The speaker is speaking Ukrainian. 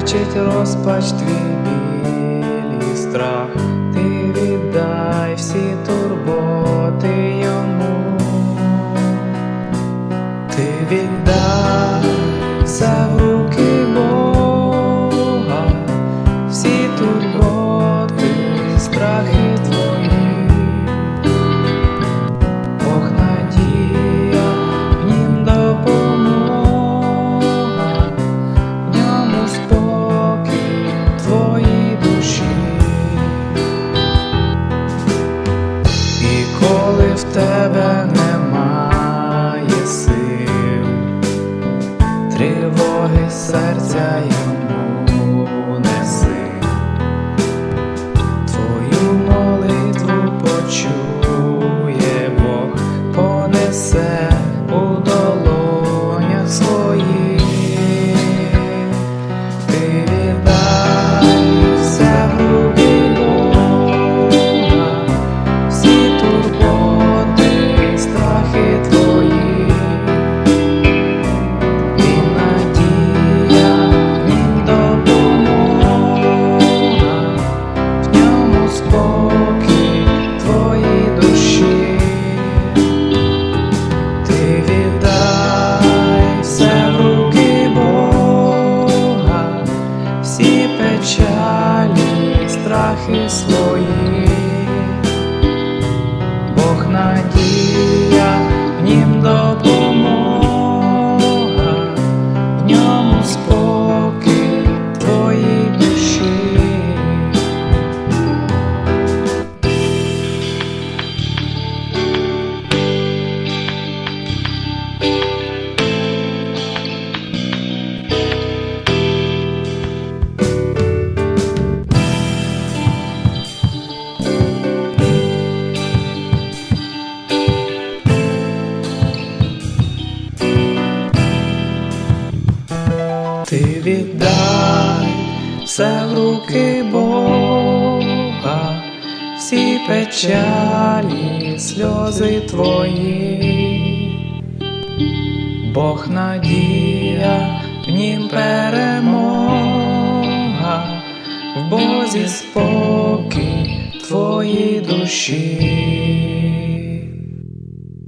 бачить розпач твій біль страх, ти віддай всі турботи йому, ти віддай Yeah. Ти все в руки Бога, всі печалі, страхи свої, Бог надія, Ти віддай все в руки Бога, всі печалі, сльози твої, Бог надія, в нім перемога, в Бозі спокій твоїй душі.